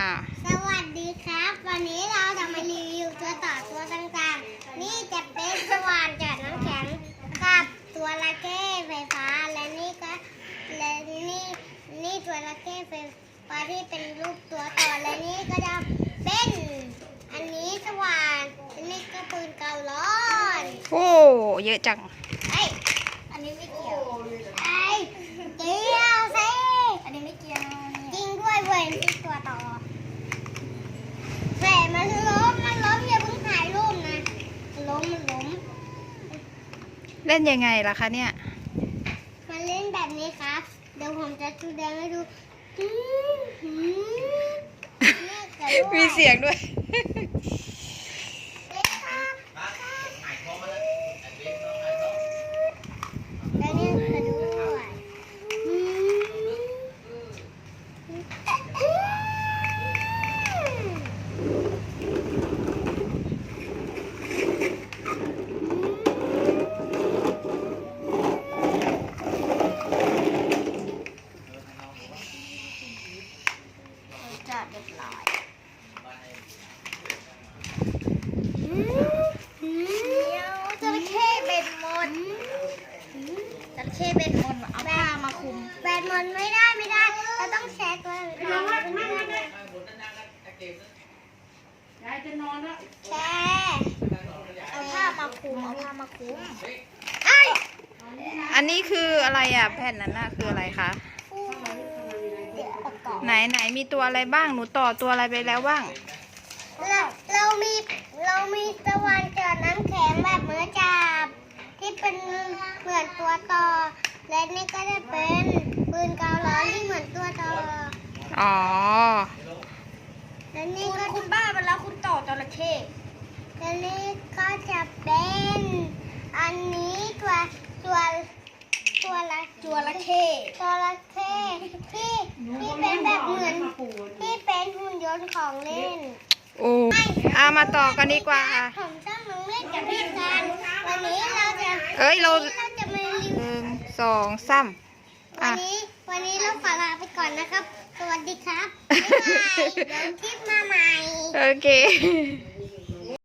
อ่า สวัสดีครับ วันนี้เราจะมารีวิวตัวต่อตัวต่างๆ นี่จะเป็นสว่านจากน้ำแข็งกับตัวระเข้ไฟฟ้าและนี่ก็และนี่นี่ตัวระเข้ไฟฟ้าที่เป็นรูปตัวต่อและนี่ก็จะเป็นอันนี้สว่านอันนี้ก็ปืนเการ้อนโอ้เยอะจังไอยอันนี้ไม่เกี่ยวไอยเกี่ยวสิอันนี้ไม่เกี่ยวจริงด้วยเว้ยนี่ตัวต่อ แหมมันล้ม มันล้มอย่าเพิ่งถ่ายรูปนะมันล้ม มันล้ม เล่นยังไงล่ะคะเนี่ยมันเล่นแบบนี้ครับ เดี๋ยวผมจะแสดงให้ดูอืมอืมเนี่ยกระโดดมีเสียงด้วย รียบร้อยเดี๋ยวจระเข้เบ็ดหมดจระเข้เบ็ดหมดเอาผ้ามาคุมเบ็ดหมดไม่ได้ไม่ได้ เราต้องแชร์ตัวเราเป็นเพื่อนเลยยายจะนอนแล้วแชร์เอาผ้ามาคุมเอาผ้ามาคุมไอ้ยอันนี้คืออะไรอะ แผ่นนั้นน่ะคืออะไรคะ ไหนไหนมีตัวอะไรบ้างหนูต่อตัวอะไรไปแล้วบ้าง เราเรามีเรามีตะวันเจอน้ำแข็งแบบมือจับ ที่เป็นเหมือนตัวต่อ และนี่ก็จะเป็นปืนเกาล้อที่เหมือนตัวต่ออ๋อและนี่คุณก็คุณบ้าไปแล้วคุณต่อจระเข้และนี่ก็จะเป็น อันนี้ตัวตัวตัวละ จระเข้ตัวละเข้ที่ที่เป็นแบบเหมือนที่เป็นหุ่นยนต์ของเล่นโอ้อามาต่อกันดีกว่าค่ะผมชอบน้องเล่นกับพี่กันวันนี้เราจะเอ้ยเราวันนี้เราจะมารีหวิวนึ่งสองสามวัอะนนี้วันนี้เราขอลาไปก่อนนะครับ สวัสดีครับบ๊ายบายเดี๋ยวคลิปมาใหม่โอเค